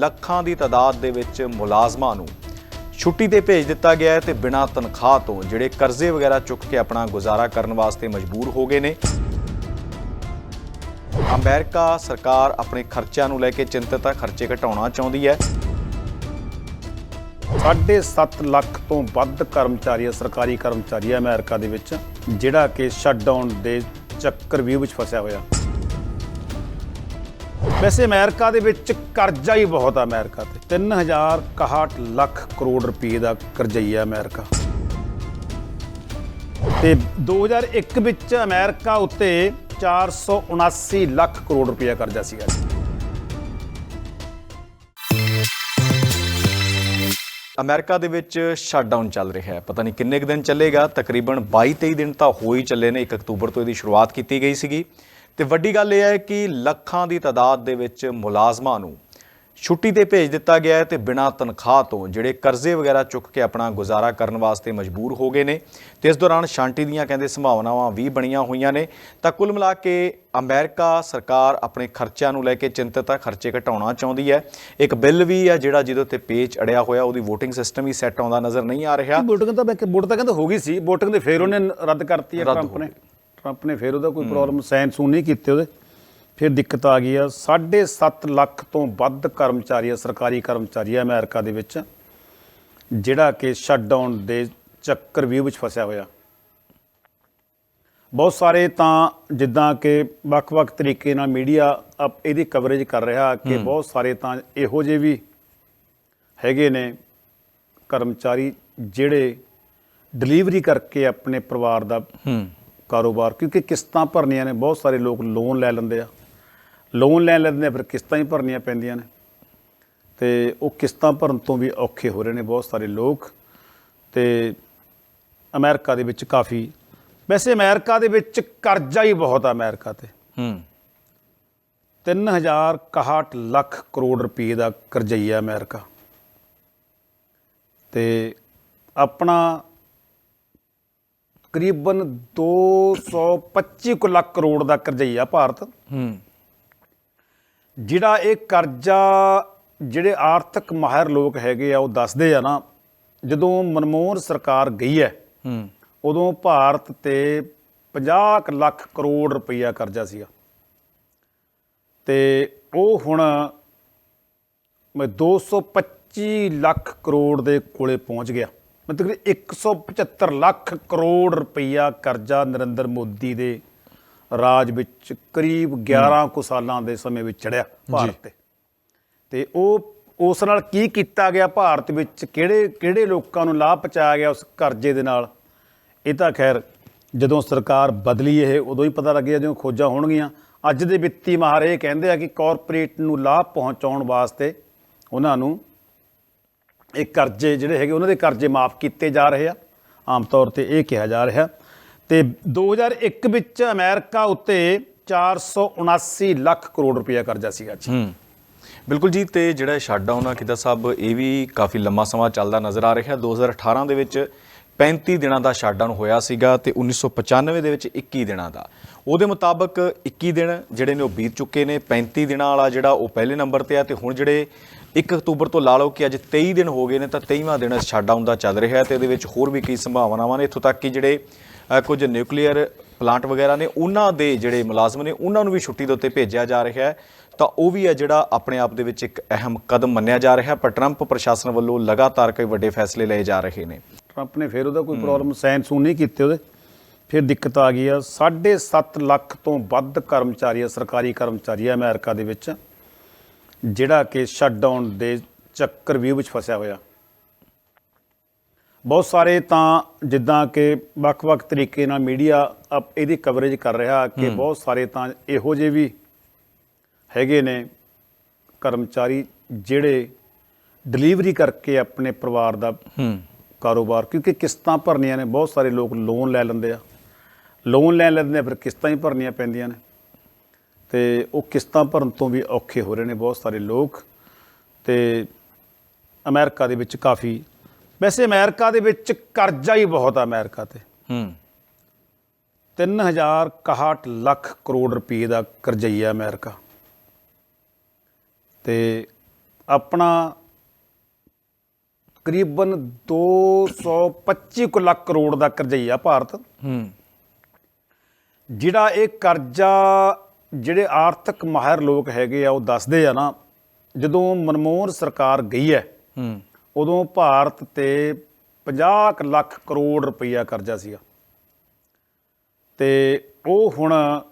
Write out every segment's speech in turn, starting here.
ਲੱਖਾਂ ਦੀ ਤਾਦਾਦ ਦੇ ਵਿੱਚ ਮੁਲਾਜ਼ਮਾਂ ਨੂੰ ਛੁੱਟੀ ਤੇ ਭੇਜ ਦਿੱਤਾ ਗਿਆ ਹੈ ਤੇ ਬਿਨਾਂ ਤਨਖਾਹ ਤੋਂ ਜਿਹੜੇ ਕਰਜ਼ੇ ਵਗੈਰਾ ਚੁੱਕ ਕੇ ਆਪਣਾ ਗੁਜ਼ਾਰਾ ਕਰਨ ਵਾਸਤੇ ਮਜਬੂਰ ਹੋ ਗਏ ਨੇ। ਅਮਰੀਕਾ ਸਰਕਾਰ ਆਪਣੇ ਖਰਚਿਆਂ ਨੂੰ ਲੈ ਕੇ ਚਿੰਤਤ ਹੈ, ਖਰਚੇ ਘਟਾਉਣਾ ਚਾਹੁੰਦੀ ਹੈ। ਸਾਢੇ ਸੱਤ ਲੱਖ ਤੋਂ ਵੱਧ ਕਰਮਚਾਰੀ ਆ ਸਰਕਾਰੀ ਕਰਮਚਾਰੀ ਆ ਅਮਰੀਕਾ ਦੇ ਵਿੱਚ, ਜਿਹੜਾ ਕਿ ਸ਼ਟਡਾਊਨ ਦੇ ਚੱਕਰ ਵੀ ਵਿੱਚ ਫਸਿਆ ਹੋਇਆ। ਵੈਸੇ ਅਮਰੀਕਾ ਦੇ ਵਿੱਚ ਕਰਜ਼ਾ ਹੀ ਬਹੁਤ ਆ ਅਮਰੀਕਾ ਤੇ। 3061 ਲੱਖ ਕਰੋੜ ਰੁਪਏ ਦਾ ਕਰਜ਼ਈਆ ਅਮਰੀਕਾ। ਤੇ 2001 ਵਿੱਚ ਅਮਰੀਕਾ ਉੱਤੇ 479 ਲੱਖ ਕਰੋੜ ਰੁਪਏ ਕਰਜ਼ਾ ਸੀਗਾ। ਅਮਰੀਕਾ ਦੇ ਵਿੱਚ ਸ਼ਟਡਾਊਨ ਚੱਲ ਰਿਹਾ ਹੈ। ਪਤਾ ਨਹੀਂ ਕਿੰਨੇ ਕੁ ਦਿਨ ਚੱਲੇਗਾ। ਤਕਰੀਬਨ 22-23 ਦਿਨ ਤਾਂ ਹੋ ਹੀ ਚੱਲੇ ਨੇ। 1 ਅਕਤੂਬਰ ਤੋਂ ਇਹਦੀ ਸ਼ੁਰੂਆਤ ਕੀਤੀ ਗਈ ਸੀਗੀ। ਤੇ ਵੱਡੀ ਗੱਲ ਇਹ ਹੈ ਕਿ ਲੱਖਾਂ ਦੀ ਤਾਦਾਦ ਦੇ ਵਿੱਚ ਮੁਲਾਜ਼ਮਾਂ ਨੂੰ ਛੁੱਟੀ ਤੇ ਭੇਜ ਦਿੱਤਾ ਗਿਆ ਹੈ ਤੇ ਬਿਨਾਂ ਤਨਖਾਹ ਤੋਂ ਜਿਹੜੇ ਕਰਜ਼ੇ ਵਗੈਰਾ ਚੁੱਕ ਕੇ ਆਪਣਾ ਗੁਜ਼ਾਰਾ ਕਰਨ ਵਾਸਤੇ ਮਜਬੂਰ ਹੋ ਗਏ ਨੇ ਤੇ ਇਸ ਦੌਰਾਨ ਸ਼ਾਂਤੀ ਦੀਆਂ ਕਹਿੰਦੇ ਸੰਭਾਵਨਾਵਾਂ ਵੀ ਬਣੀਆਂ ਹੋਈਆਂ ਨੇ। ਤਾਂ ਕੁੱਲ ਮਿਲਾ ਕੇ ਅਮਰੀਕਾ ਸਰਕਾਰ ਆਪਣੇ ਖਰਚਿਆਂ ਨੂੰ ਲੈ ਕੇ ਚਿੰਤਤ ਹੈ ਖਰਚੇ ਘਟਾਉਣਾ ਚਾਹੁੰਦੀ ਹੈ। ਇੱਕ ਬਿੱਲ ਵੀ ਹੈ ਜਿਹੜਾ ਜਿਹਦੇ ਉੱਤੇ ਪੇਚ ਅੜਿਆ ਹੋਇਆ ਉਹਦੀ VOTING ਸਿਸਟਮ ਹੀ ਸੈੱਟ ਆਉਂਦਾ ਨਜ਼ਰ ਨਹੀਂ ਆ ਰਿਹਾ। ਵੋਟਿੰਗ ਤਾਂ ਮੈਂ ਵੋਟ ਤਾਂ ਕਹਿੰਦਾ ਹੋ ਗਈ ਸੀ ਵੋਟਿੰਗ ਦੇ ਫੇਰ ਉਹਨੇ ਰੱਦ ਕਰਤੀ ਹੈ ਟਰੰਪ ਨੇ। ਟਰੰਪ ਨੇ ਫੇਰ ਉਹਦਾ ਕੋਈ ਪ੍ਰੋਬਲਮ ਸਾਈਨ ਸੂਨ ਨਹੀਂ ਕੀਤੇ ਉਹਦੇ। ਫਿਰ ਦਿੱਕਤ ਆ ਗਈ ਆ। 7.5 ਲੱਖ ਤੋਂ ਵੱਧ ਕਰਮਚਾਰੀ ਆ ਸਰਕਾਰੀ ਕਰਮਚਾਰੀ ਆ ਅਮਰੀਕਾ ਦੇ ਵਿੱਚ ਜਿਹੜਾ ਕਿ ਸ਼ਟਡਾਊਨ ਦੇ ਚੱਕਰ ਵੀ ਵਿੱਚ ਫਸਿਆ ਹੋਇਆ। ਬਹੁਤ ਸਾਰੇ ਤਾਂ ਜਿੱਦਾਂ ਕਿ ਵੱਖ-ਵੱਖ ਤਰੀਕੇ ਨਾਲ ਮੀਡੀਆ ਇਹਦੀ ਕਵਰੇਜ ਕਰ ਰਿਹਾ ਕਿ ਬਹੁਤ ਸਾਰੇ ਤਾਂ ਇਹੋ ਜਿਹੇ ਵੀ ਹੈਗੇ ਨੇ ਕਰਮਚਾਰੀ ਜਿਹੜੇ ਡਿਲੀਵਰੀ ਕਰਕੇ ਆਪਣੇ ਪਰਿਵਾਰ ਦਾ ਕਾਰੋਬਾਰ ਕਿਉਂਕਿ ਕਿਸ਼ਤਾਂ ਭਰਨੀਆਂ ਨੇ ਬਹੁਤ ਸਾਰੇ ਲੋਕ ਲੋਨ ਲੈ ਲੈਂਦੇ ਆ। ਲੋਨ ਲੈ ਲੈਂਦੇ ਆ ਫਿਰ ਕਿਸ਼ਤਾਂ ਹੀ ਭਰਨੀਆਂ ਪੈਂਦੀਆਂ ਨੇ। ਤੇ ਉਹ ਕਿਸ਼ਤਾਂ ਭਰਨ ਤੋਂ ਵੀ ਔਖੇ ਹੋ ਰਹੇ ਨੇ ਬਹੁਤ ਸਾਰੇ ਲੋਕ। ਤੇ ਅਮਰੀਕਾ ਦੇ ਵਿੱਚ ਕਾਫੀ ਵੈਸੇ ਅਮਰੀਕਾ ਦੇ ਵਿੱਚ ਕਰਜ਼ਾ ਹੀ ਬਹੁਤ ਆ ਅਮਰੀਕਾ ਤੇ। ਹੂੰ। 3061 ਲੱਖ ਕਰੋੜ ਰੁਪਏ ਦਾ ਕਰਜ਼ਈਆ ਅਮਰੀਕਾ। ਤੇ ਆਪਣਾ ਕਰੀਬਨ 225 ਕੁ ਲੱਖ ਕਰੋੜ ਦਾ ਕਰਜ਼ਈਆ ਭਾਰਤ। ਹੂੰ। ਜਿਹੜਾ ਇਹ ਕਰਜ਼ਾ ਜਿਹੜੇ ਆਰਥਿਕ ਮਾਹਿਰ ਲੋਕ ਹੈਗੇ ਆ ਉਹ ਦੱਸਦੇ ਆ ਨਾ ਜਦੋਂ ਮਨਮੋਹਨ ਸਰਕਾਰ ਗਈ ਹੈ ਹੂੰ। ਉਦੋਂ ਭਾਰਤ ਤੇ 50 ਕੁ ਲੱਖ ਕਰੋੜ ਰੁਪਈਆ ਕਰਜ਼ਾ ਸੀਗਾ। ਤੇ ਉਹ ਹੁਣ ਮੈਂ 225 ਲੱਖ ਕਰੋੜ ਦੇ ਕੋਲੇ ਪਹੁੰਚ ਗਿਆ। ਮਤਲਬ ਕਿ 175 ਲੱਖ ਕਰੋੜ ਰੁਪਈਆ ਕਰਜ਼ਾ ਨਰਿੰਦਰ ਮੋਦੀ ਦੇ ਰਾਜ ਵਿੱਚ ਕਰੀਬ 11 ਕੁ ਸਾਲਾਂ ਦੇ ਸਮੇਂ ਵਿੱਚ ਚੜਿਆ ਭਾਰਤ ਤੇ। ਤੇ ਉਹ ਉਸ ਨਾਲ ਕੀ ਕੀਤਾ ਗਿਆ? ਭਾਰਤ ਵਿੱਚ ਕਿਹੜੇ ਕਿਹੜੇ ਲੋਕਾਂ ਨੂੰ ਲਾਭ ਪਹੁੰਚਾਇਆ ਗਿਆ ਉਸ ਕਰਜ਼ੇ ਦੇ ਨਾਲ? ਇਹ ਤਾਂ ਖੈਰ ਜਦੋਂ ਸਰਕਾਰ ਬਦਲੀ ਇਹ ਉਦੋਂ ਹੀ ਪਤਾ ਲੱਗਿਆ ਜਦੋਂ ਖੋਜਾਂ ਹੋਣਗੀਆਂ। ਅੱਜ ਦੇ ਵਿੱਤੀ ਮਾਹਰ ਇਹ ਕਹਿੰਦੇ ਆ ਕਿ ਕਾਰਪੋਰੇਟ ਨੂੰ ਲਾਭ ਪਹੁੰਚਾਉਣ ਵਾਸਤੇ ਉਹਨਾਂ ਨੂੰ ਇਹ ਕਰਜ਼ੇ ਜਿਹੜੇ ਹੈਗੇ, ਉਹਨਾਂ ਦੇ ਕਰਜ਼ੇ ਮਾਫ ਕੀਤੇ ਜਾ ਰਹੇ ਆ। ਆਮ ਤੌਰ ਤੇ ਇਹ ਕਿਹਾ ਜਾ ਰਿਹਾ। ਤੇ 2001 ਵਿੱਚ ਅਮਰੀਕਾ ਉੱਤੇ 479 ਲੱਖ ਕਰੋੜ ਰੁਪਇਆ ਕਰਜ਼ਾ ਸੀਗਾ ਜੀ। ਬਿਲਕੁਲ ਜੀ, ਤੇ ਜਿਹੜਾ ਸ਼ਟਡਾਊਨ ਆ ਕਿਦਾ ਸਾਹਿਬ, ਇਹ ਵੀ ਕਾਫੀ ਲੰਮਾ ਸਮਾਂ ਚੱਲਦਾ ਨਜ਼ਰ ਆ ਰਿਹਾ। 2018 ਦੇ ਵਿੱਚ 35 ਦਿਨਾਂ ਦਾ ਸ਼ਟਡਾਊਨ ਹੋਇਆ ਸੀਗਾ ਤੇ 1995 ਦੇ ਵਿੱਚ 21 ਦਿਨਾਂ ਦਾ। ਉਹਦੇ ਮੁਤਾਬਕ 21 ਦਿਨ ਜਿਹੜੇ ਨੇ ਉਹ ਬੀਤ ਚੁੱਕੇ ਨੇ। 35 ਦਿਨਾਂ ਵਾਲਾ ਜਿਹੜਾ ਉਹ ਪਹਿਲੇ ਨੰਬਰ ਤੇ ਆ ਤੇ ਹੁਣ ਜਿਹੜੇ 1 ਅਕਤੂਬਰ ਤੋਂ ਲਾ ਲਓ ਕਿ ਅੱਜ 23 ਦਿਨ ਹੋ ਗਏ ਨੇ, ਤਾਂ 23ਵਾਂ ਦਿਨ ਇਸ ਸ਼ਟਡਾਊਨ ਦਾ ਚੱਲ ਰਿਹਾ ਹੈ ਤੇ ਇਹਦੇ ਵਿੱਚ ਹੋਰ ਵੀ ਕਈ ਸੰਭਾਵਨਾਵਾਂ ਨੇ। ਇੱਥੋਂ ਤੱਕ ਕਿ ਜਿਹੜੇ ਕੁਝ ਨਿਊਕਲੀਅਰ ਪਲਾਂਟ ਵਗੈਰਾ ਨੇ, ਉਹਨਾਂ ਦੇ ਜਿਹੜੇ ਮੁਲਾਜ਼ਮ ਨੇ, ਉਹਨਾਂ ਨੂੰ ਵੀ ਛੁੱਟੀ ਦੇ ਉੱਤੇ ਭੇਜਿਆ ਜਾ ਰਿਹਾ ਹੈ। ਤਾਂ ਉਹ ਵੀ ਹੈ ਜਿਹੜਾ ਆਪਣੇ ਆਪ ਦੇ ਵਿੱਚ ਇੱਕ ਅਹਿਮ ਕਦਮ ਮੰਨਿਆ ਜਾ ਰਿਹਾ ਪਰ ਟਰੰਪ ਪ੍ਰਸ਼ਾਸਨ ਵੱਲੋਂ ਲਗਾਤਾਰ ਕਈ ਵੱਡੇ ਫੈਸਲੇ ਲਏ ਜਾ ਰਹੇ ਨੇ। ਟਰੰਪ ਨੇ ਫਿਰ ਉਹਦਾ ਕੋਈ ਪ੍ਰੋਬਲਮ ਸਾਈਨ ਸੂਨ ਨਹੀਂ ਕੀਤੇ ਉਹਦੇ। ਫਿਰ ਦਿੱਕਤ ਆ ਗਈ ਆ 7.5 ਲੱਖ ਤੋਂ ਵੱਧ ਕਰਮਚਾਰੀ ਆ, ਸਰਕਾਰੀ ਕਰਮਚਾਰੀ ਆ ਅਮਰੀਕਾ ਦੇ ਵਿੱਚ। ਜਿਹੜਾ ਕਿ ਸ਼ਟਡਾਊਨ ਦੇ ਚੱਕਰ ਵੀ ਵਿੱਚ ਫਸਿਆ ਹੋਇਆ। ਬਹੁਤ ਸਾਰੇ ਤਾਂ ਜਿੱਦਾਂ ਕਿ ਵੱਖ-ਵੱਖ ਤਰੀਕੇ ਨਾਲ ਮੀਡੀਆ ਇਹਦੀ ਕਵਰੇਜ ਕਰ ਰਿਹਾ ਕਿ ਬਹੁਤ ਸਾਰੇ ਤਾਂ ਇਹੋ ਜਿਹੇ ਵੀ ਹੈਗੇ ਨੇ ਕਰਮਚਾਰੀ ਜਿਹੜੇ ਡਿਲੀਵਰੀ ਕਰਕੇ ਆਪਣੇ ਪਰਿਵਾਰ ਦਾ ਕਾਰੋਬਾਰ ਕਿਉਂਕਿ ਕਿਸ਼ਤਾਂ ਭਰਨੀਆਂ ਨੇ ਬਹੁਤ ਸਾਰੇ ਲੋਕ ਲੋਨ ਲੈ ਲੈਂਦੇ ਆ। ਲੋਨ ਲੈ ਲੈਂਦੇ ਆ ਫਿਰ ਕਿਸ਼ਤਾਂ ਹੀ ਭਰਨੀਆਂ ਪੈਂਦੀਆਂ ਨੇ। ਤੇ ਉਹ ਕਿਸ਼ਤਾਂ ਭਰਨ ਤੋਂ ਵੀ ਔਖੇ ਹੋ ਰਹੇ ਨੇ ਬਹੁਤ ਸਾਰੇ ਲੋਕ ਤੇ ਅਮਰੀਕਾ ਦੇ ਵਿੱਚ ਕਾਫੀ ਵੈਸੇ ਅਮਰੀਕਾ ਦੇ ਵਿੱਚ ਕਰਜ਼ਾ ਹੀ ਬਹੁਤ ਆ ਅਮਰੀਕਾ ਤੇ। ਹੂੰ। 3061 ਲੱਖ ਕਰੋੜ ਰੁਪਏ ਦਾ ਕਰਜ਼ਈਆ ਅਮਰੀਕਾ। ਤੇ ਆਪਣਾ ਤਕਰੀਬਨ 225 ਕੁ ਲੱਖ ਕਰੋੜ ਦਾ ਕਰਜ਼ਈਆ ਭਾਰਤ। ਹੂੰ। ਜਿਹੜਾ ਇਹ ਕਰਜ਼ਾ ਜਿਹੜੇ ਆਰਥਿਕ ਮਾਹਿਰ ਲੋਕ ਹੈਗੇ ਆ ਉਹ ਦੱਸਦੇ ਆ ਨਾ ਜਦੋਂ ਮਨਮੋਹਨ ਸਰਕਾਰ ਗਈ ਹੈ ਹੂੰ। ਉਦੋਂ ਭਾਰਤ ਤੇ 50 ਕੁ ਲੱਖ ਕਰੋੜ ਰੁਪਈਆ ਕਰਜ਼ਾ ਸੀਗਾ। ਤੇ ਉਹ ਹੁਣ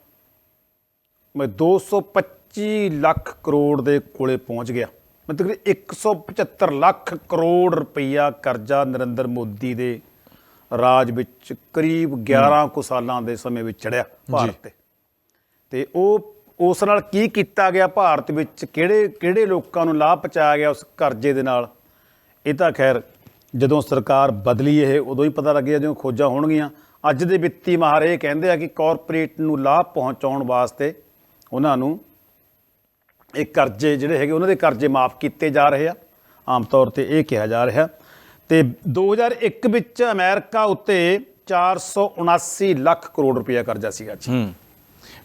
ਮੈਂ 225 ਲੱਖ ਕਰੋੜ ਦੇ ਕੋਲੇ ਪਹੁੰਚ ਗਿਆ। ਮਤਲਬ ਕਿ 175 ਲੱਖ ਕਰੋੜ ਰੁਪਈਆ ਕਰਜ਼ਾ ਨਰਿੰਦਰ ਮੋਦੀ ਦੇ ਰਾਜ ਵਿੱਚ ਕਰੀਬ 11 ਕੁ ਸਾਲਾਂ ਦੇ ਸਮੇਂ ਵਿੱਚ ਚੜਿਆ ਭਾਰਤ ਤੇ। ਤੇ ਉਹ, ਉਸ ਨਾਲ ਕੀ ਕੀਤਾ ਗਿਆ ਭਾਰਤ ਵਿੱਚ? ਕਿਹੜੇ ਕਿਹੜੇ ਲੋਕਾਂ ਨੂੰ ਲਾਭ ਪਹੁੰਚਾਇਆ ਗਿਆ ਉਸ ਕਰਜ਼ੇ ਦੇ ਨਾਲ? ਇਹ ਤਾਂ ਖੈਰ ਜਦੋਂ ਸਰਕਾਰ ਬਦਲੀ ਇਹ, ਉਦੋਂ ਹੀ ਪਤਾ ਲੱਗਿਆ ਜਦੋਂ ਖੋਜਾਂ ਹੋਣਗੀਆਂ। ਅੱਜ ਦੇ ਵਿੱਤੀ ਮਾਹਰ ਇਹ ਕਹਿੰਦੇ ਆ ਕਿ ਕਾਰਪੋਰੇਟ ਨੂੰ ਲਾਭ ਪਹੁੰਚਾਉਣ ਵਾਸਤੇ ਉਹਨਾਂ ਨੂੰ ਇਹ ਕਰਜ਼ੇ ਜਿਹੜੇ ਹੈਗੇ, ਉਹਨਾਂ ਦੇ ਕਰਜ਼ੇ ਮਾਫ ਕੀਤੇ ਜਾ ਰਹੇ ਆ। ਆਮ ਤੌਰ ਤੇ ਇਹ ਕਿਹਾ ਜਾ ਰਿਹਾ। ਤੇ 2001 ਵਿੱਚ ਅਮਰੀਕਾ ਉੱਤੇ 479 ਲੱਖ ਕਰੋੜ ਰੁਪਇਆ ਕਰਜ਼ਾ ਸੀਗਾ ਜੀ।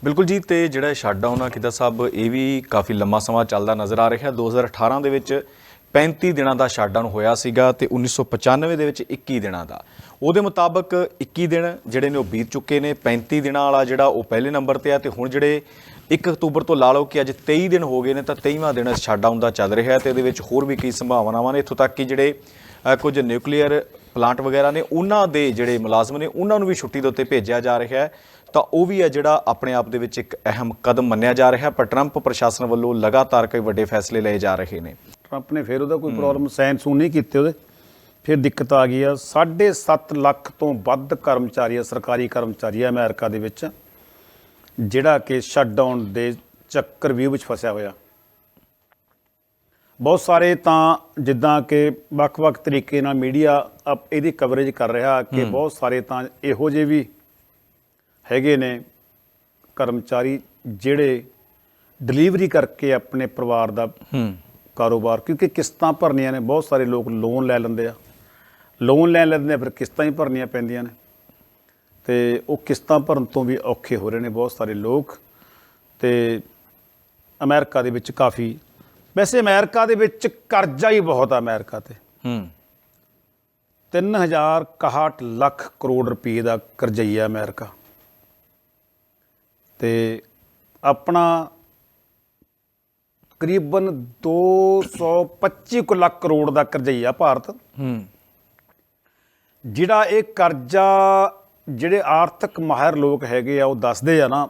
ਬਿਲਕੁਲ ਜੀ, ਤੇ ਜਿਹੜਾ ਸ਼ਟਡਾਊਨ ਆ ਕਿਦਾ ਸਾਹਿਬ, ਇਹ ਵੀ ਕਾਫੀ ਲੰਮਾ ਸਮਾਂ ਚੱਲਦਾ ਨਜ਼ਰ ਆ ਰਿਹਾ। 2018 ਦੇ ਵਿੱਚ 35 ਦਿਨਾਂ ਦਾ ਸ਼ਟਡਾਊਨ ਹੋਇਆ ਸੀਗਾ ਤੇ 1995 ਦੇ ਵਿੱਚ 21 ਦਿਨਾਂ ਦਾ। ਉਹਦੇ ਮੁਤਾਬਕ 21 ਦਿਨ ਜਿਹੜੇ ਨੇ ਉਹ ਬੀਤ ਚੁੱਕੇ ਨੇ। 35 ਦਿਨਾਂ ਵਾਲਾ ਜਿਹੜਾ ਉਹ ਪਹਿਲੇ ਨੰਬਰ ਤੇ ਆ ਤੇ ਹੁਣ ਜਿਹੜੇ 1 ਅਕਤੂਬਰ ਤੋਂ ਲਾ ਲਓ ਕਿ ਅੱਜ 23 ਦਿਨ ਹੋ ਗਏ ਨੇ, ਤਾਂ 23ਵਾਂ ਦਿਨ ਸ਼ਟਡਾਊਨ ਦਾ ਚੱਲ ਰਿਹਾ ਹੈ ਤੇ ਇਹਦੇ ਵਿੱਚ ਹੋਰ ਵੀ ਕਈ ਸੰਭਾਵਨਾਵਾਂ ਨੇ। ਇੱਥੋਂ ਤੱਕ ਕਿ ਜਿਹੜੇ ਕੁਝ ਨਿਊਕਲੀਅਰ ਪਲਾਂਟ ਵਗੈਰਾ ਨੇ ਉਹਨਾਂ ਦੇ ਜਿਹੜੇ ਮੁਲਾਜ਼ਮ ਨੇ ਉਹਨਾਂ ਨੂੰ ਵੀ ਛੁੱਟੀ ਦੇ ਉੱਤੇ ਭੇਜਿਆ ਜਾ ਰਿਹਾ ਹੈ। ਤਾਂ ਉਹ ਵੀ ਹੈ ਜਿਹੜਾ ਆਪਣੇ ਆਪ ਦੇ ਵਿੱਚ ਇੱਕ ਅਹਿਮ ਕਦਮ ਮੰਨਿਆ ਜਾ ਰਿਹਾ ਹੈ ਪਰ ਟਰੰਪ ਪ੍ਰਸ਼ਾਸਨ ਵੱਲੋਂ ਲਗਾਤਾਰ ਕਈ ਵੱਡੇ ਫੈਸਲੇ ਲਏ ਜਾ ਰਹੇ ਨੇ। ਟਰੰਪ ਨੇ ਫਿਰ ਉਹਦਾ ਕੋਈ ਪ੍ਰੋਬਲਮ ਸਾਈਨ ਸੂਨ ਨਹੀਂ ਕੀਤੇ ਉਹਦੇ। ਫਿਰ ਦਿੱਕਤ ਆ ਗਈ ਆ 7.5 ਲੱਖ ਤੋਂ ਵੱਧ ਕਰਮਚਾਰੀ ਆ ਸਰਕਾਰੀ ਕਰਮਚਾਰੀ ਆ ਅਮਰੀਕਾ ਦੇ ਵਿੱਚ ਜਿਹੜਾ ਕਿ ਸ਼ਟਡਾਊਨ ਦੇ ਚੱਕਰ ਵੀ ਵਿੱਚ ਫਸਿਆ ਹੋਇਆ। ਬਹੁਤ ਸਾਰੇ ਤਾਂ ਜਿੱਦਾਂ ਕਿ ਵੱਖ-ਵੱਖ ਤਰੀਕੇ ਨਾਲ ਮੀਡੀਆ ਇਹਦੀ ਕਵਰੇਜ ਕਰ ਰਿਹਾ ਕਿ ਬਹੁਤ ਸਾਰੇ ਤਾਂ ਇਹੋ ਜਿਹੇ ਵੀ ਹੈਗੇ ਨੇ ਕਰਮਚਾਰੀ ਜਿਹੜੇ ਡਿਲੀਵਰੀ ਕਰਕੇ ਆਪਣੇ ਪਰਿਵਾਰ ਦਾ ਕਾਰੋਬਾਰ ਕਿਉਂਕਿ ਕਿਸ਼ਤਾਂ ਭਰਨੀਆਂ ਨੇ ਬਹੁਤ ਸਾਰੇ ਲੋਕ ਲੋਨ ਲੈ ਲੈਂਦੇ ਆ। ਲੋਨ ਲੈ ਲੈਂਦੇ ਆ ਫਿਰ ਕਿਸ਼ਤਾਂ ਹੀ ਭਰਨੀਆਂ ਪੈਂਦੀਆਂ ਨੇ। ਤੇ ਉਹ ਕਿਸ਼ਤਾਂ ਭਰਨ ਤੋਂ ਵੀ ਔਖੇ ਹੋ ਰਹੇ ਨੇ ਬਹੁਤ ਸਾਰੇ ਲੋਕ। ਤੇ ਅਮਰੀਕਾ ਦੇ ਵਿੱਚ ਕਾਫੀ ਵੈਸੇ ਅਮਰੀਕਾ ਦੇ ਵਿੱਚ ਕਰਜ਼ਾ ਹੀ ਬਹੁਤ ਆ ਅਮਰੀਕਾ ਤੇ। ਹੂੰ। 3061 ਲੱਖ ਕਰੋੜ ਰੁਪਏ ਦਾ ਕਰਜ਼ਈਆ ਅਮਰੀਕਾ। ਤੇ ਆਪਣਾ ਤਕਰੀਬਨ 225 ਕੁ ਲੱਖ ਕਰੋੜ ਦਾ ਕਰਜ਼ਈਆ ਭਾਰਤ। ਹੂੰ। ਜਿਹੜਾ ਇਹ ਕਰਜ਼ਾ ਜਿਹੜੇ ਆਰਥਿਕ ਮਾਹਿਰ ਲੋਕ ਹੈਗੇ ਆ ਉਹ ਦੱਸਦੇ ਆ ਨਾ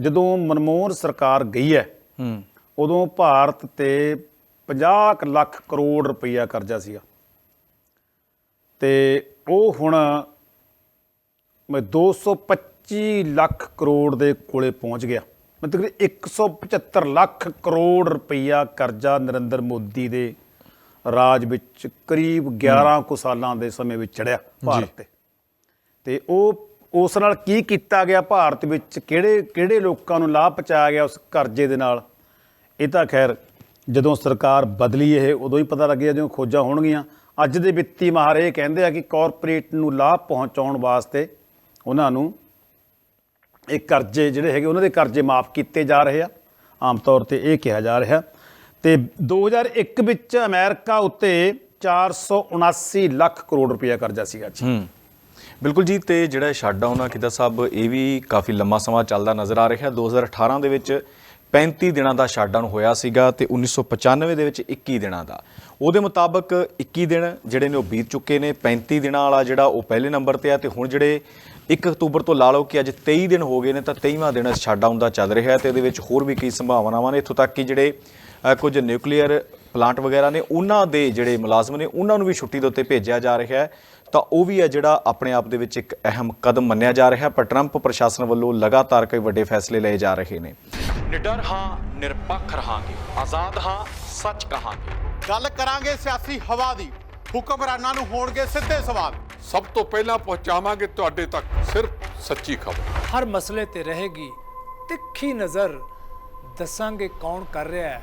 ਜਦੋਂ ਮਨਮੋਹਨ ਸਰਕਾਰ ਗਈ ਹੈ ਹੂੰ। ਉਦੋਂ ਭਾਰਤ ਤੇ 50 ਕੁ ਲੱਖ ਕਰੋੜ ਰੁਪਈਆ ਕਰਜ਼ਾ ਸੀਗਾ। ਤੇ ਉਹ ਹੁਣ ਮੈਂ 225 ਲੱਖ ਕਰੋੜ ਦੇ ਕੋਲੇ ਪਹੁੰਚ ਗਿਆ। ਮਤਲਬ ਕਿ 175 ਲੱਖ ਕਰੋੜ ਰੁਪਈਆ ਕਰਜ਼ਾ ਨਰਿੰਦਰ ਮੋਦੀ ਦੇ ਰਾਜ ਵਿੱਚ ਕਰੀਬ 11 ਕੁ ਸਾਲਾਂ ਦੇ ਸਮੇਂ ਵਿੱਚ ਚੜਿਆ ਭਾਰਤ ਤੇ। ਤੇ ਉਹ ਉਸ ਨਾਲ ਕੀ ਕੀਤਾ ਗਿਆ? ਭਾਰਤ ਵਿੱਚ ਕਿਹੜੇ ਕਿਹੜੇ ਲੋਕਾਂ ਨੂੰ ਲਾਭ ਪਹੁੰਚਾਇਆ ਗਿਆ ਉਸ ਕਰਜ਼ੇ ਦੇ ਨਾਲ? ਇਹ ਤਾਂ ਖੈਰ ਜਦੋਂ ਸਰਕਾਰ ਬਦਲੀ ਇਹ, ਉਦੋਂ ਹੀ ਪਤਾ ਲੱਗਿਆ ਜਦੋਂ ਖੋਜਾਂ ਹੋਣਗੀਆਂ। ਅੱਜ ਦੇ ਵਿੱਤੀ ਮਾਹਰ ਇਹ ਕਹਿੰਦੇ ਆ ਕਿ ਕਾਰਪੋਰੇਟ ਨੂੰ ਲਾਭ ਪਹੁੰਚਾਉਣ ਵਾਸਤੇ ਉਹਨਾਂ ਨੂੰ ਇਹ ਕਰਜ਼ੇ ਜਿਹੜੇ ਹੈਗੇ, ਉਹਨਾਂ ਦੇ ਕਰਜ਼ੇ ਮਾਫ ਕੀਤੇ ਜਾ ਰਹੇ ਆ। ਆਮ ਤੌਰ ਤੇ ਇਹ ਕਿਹਾ ਜਾ ਰਿਹਾ। ਤੇ 2001 ਵਿੱਚ ਅਮਰੀਕਾ ਉੱਤੇ 479 ਲੱਖ ਕਰੋੜ ਰੁਪਇਆ ਕਰਜ਼ਾ ਸੀਗਾ ਜੀ। ਬਿਲਕੁਲ ਜੀ, ਤੇ ਜਿਹੜਾ ਸ਼ਟਡਾਊਨ ਆ ਕਿਦਾ ਸਾਹਿਬ, ਇਹ ਵੀ ਕਾਫੀ ਲੰਮਾ ਸਮਾਂ ਚੱਲਦਾ ਨਜ਼ਰ ਆ ਰਿਹਾ। 2018 ਦੇ ਵਿੱਚ 35 ਦਿਨਾਂ ਦਾ ਸ਼ਟਡਾਊਨ ਹੋਇਆ ਸੀਗਾ ਤੇ 1995 ਦੇ ਵਿੱਚ 21 ਦਿਨਾਂ ਦਾ। ਉਹਦੇ ਮੁਤਾਬਕ 21 ਦਿਨ ਜਿਹੜੇ ਨੇ ਉਹ ਬੀਤ ਚੁੱਕੇ ਨੇ। 35 ਦਿਨਾਂ ਵਾਲਾ ਜਿਹੜਾ ਉਹ ਪਹਿਲੇ ਨੰਬਰ ਤੇ ਆ ਤੇ ਹੁਣ ਜਿਹੜੇ 1 ਅਕਤੂਬਰ ਤੋਂ ਲਾ ਲਓ ਕਿ ਅੱਜ 23 ਦਿਨ ਹੋ ਗਏ ਨੇ ਤਾਂ 23ਵਾਂ ਦਿਨ ਸ਼ਟਡਾਊਨ ਦਾ ਚੱਲ ਰਿਹਾ ਹੈ ਤੇ ਇਹਦੇ ਵਿੱਚ ਹੋਰ ਵੀ ਕਈ ਸੰਭਾਵਨਾਵਾਂ ਨੇ। ਇੱਥੋਂ ਤੱਕ ਕਿ ਜਿਹੜੇ ਕੁਝ ਨਿਊਕਲੀਅਰ ਪਲਾਂਟ ਵਗੈਰਾ ਨੇ, ਉਹਨਾਂ ਦੇ ਜਿਹੜੇ ਮੁਲਾਜ਼ਮ ਨੇ, ਉਹਨਾਂ ਨੂੰ ਵੀ ਛੁੱਟੀ ਦੇ ਉੱਤੇ ਭੇਜਿਆ ਜਾ ਰਿਹਾ ਹੈ। ਤਾਂ ਉਹ ਵੀ ਹੈ ਜਿਹੜਾ ਆਪਣੇ ਆਪ ਦੇ ਵਿੱਚ ਇੱਕ ਅਹਿਮ ਕਦਮ ਮੰਨਿਆ ਜਾ ਰਿਹਾ ਪਰ ਟਰੰਪ ਪ੍ਰਸ਼ਾਸਨ ਵੱਲੋਂ ਲਗਾਤਾਰ ਕਈ ਵੱਡੇ ਫੈਸਲੇ ਲਏ ਜਾ ਰਹੇ ਨੇ। ਨਿਡਰ ਹਾਂ ਨਿਰਪੱਖ ਰਹਾਂਗੇ। ਆਜ਼ਾਦ ਹਾਂ ਸੱਚ ਕਹਾਂਗੇ। ਗੱਲ ਕਰਾਂਗੇ ਸਿਆਸੀ ਹਵਾ ਦੀ। ਹੁਕਮਰਾਨਾਂ ਨੂੰ ਹੋਣਗੇ ਸਿੱਧੇ ਸਵਾਲ। ਸਭ ਤੋਂ ਪਹਿਲਾਂ ਪਹੁੰਚਾਵਾਂਗੇ ਤੁਹਾਡੇ ਤੱਕ ਸਿਰਫ ਸੱਚੀ ਖਬਰ। ਹਰ ਮਸਲੇ ਤੇ ਰਹੇਗੀ ਤਿੱਖੀ ਨਜ਼ਰ। ਦੱਸਾਂਗੇ ਕੌਣ ਕਰ ਰਿਹਾ ਹੈ।